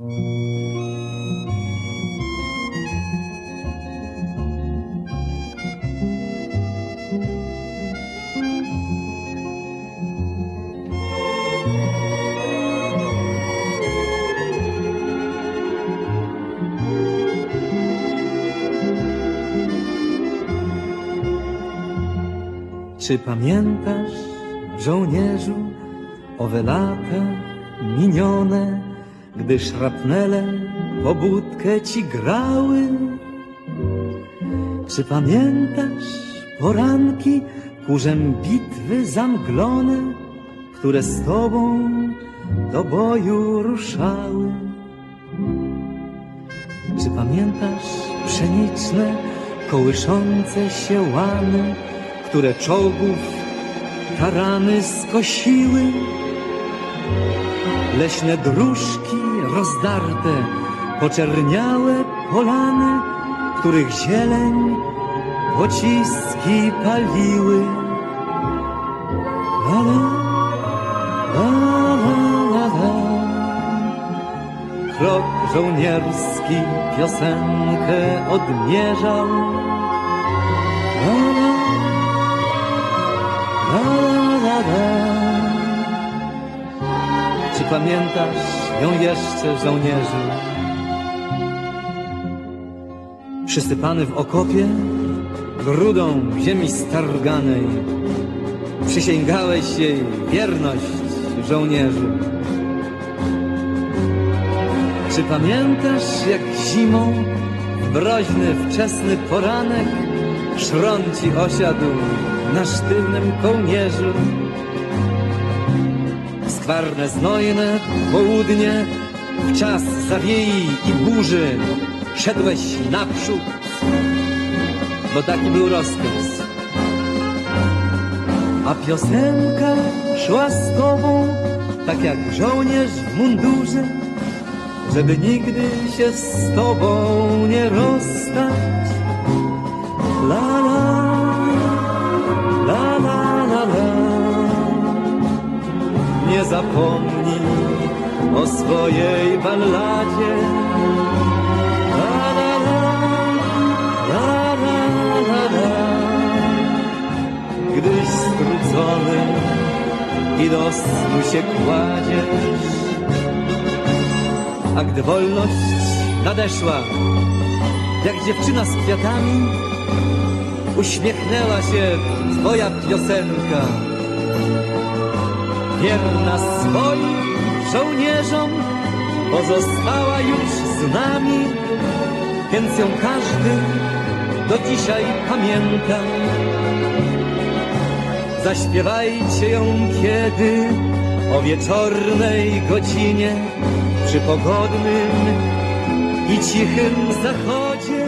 Czy pamiętasz, żołnierzu, owe lata minione, gdy szrapnele po budkę ci grały? Czy pamiętasz poranki kurzem bitwy zamglone, które z tobą do boju ruszały? Czy pamiętasz pszeniczne, kołyszące się łany, które czołgów tarany skosiły? Leśne dróżki rozdarte, poczerniałe polany, których zieleń pociski paliły. La la, la la la. Krok żołnierski piosenkę odmierzał. La pamiętasz ją jeszcze, żołnierzu? Przysypany w okopie, grudą ziemi starganej, przysięgałeś jej wierność, żołnierzu. Czy pamiętasz, jak zimą, w mroźny, wczesny poranek, szron ci osiadł na sztywnym kołnierzu? Skwarne, znojne południe, w czas zawiei i burzy, szedłeś naprzód, bo taki był rozkaz. A piosenka szła z tobą, tak jak żołnierz w mundurze, żeby nigdy się z tobą nie rozstać. Nie zapomnij o swojej balladzie. La la la, la la la la. Gdyś skrócony i do snu się kładziesz. A gdy wolność nadeszła, jak dziewczyna z kwiatami, uśmiechnęła się twoja piosenka. Wierna swoim żołnierzom, pozostała już z nami, więc ją każdy do dzisiaj pamięta. Zaśpiewajcie ją kiedy o wieczornej godzinie przy pogodnym i cichym zachodzie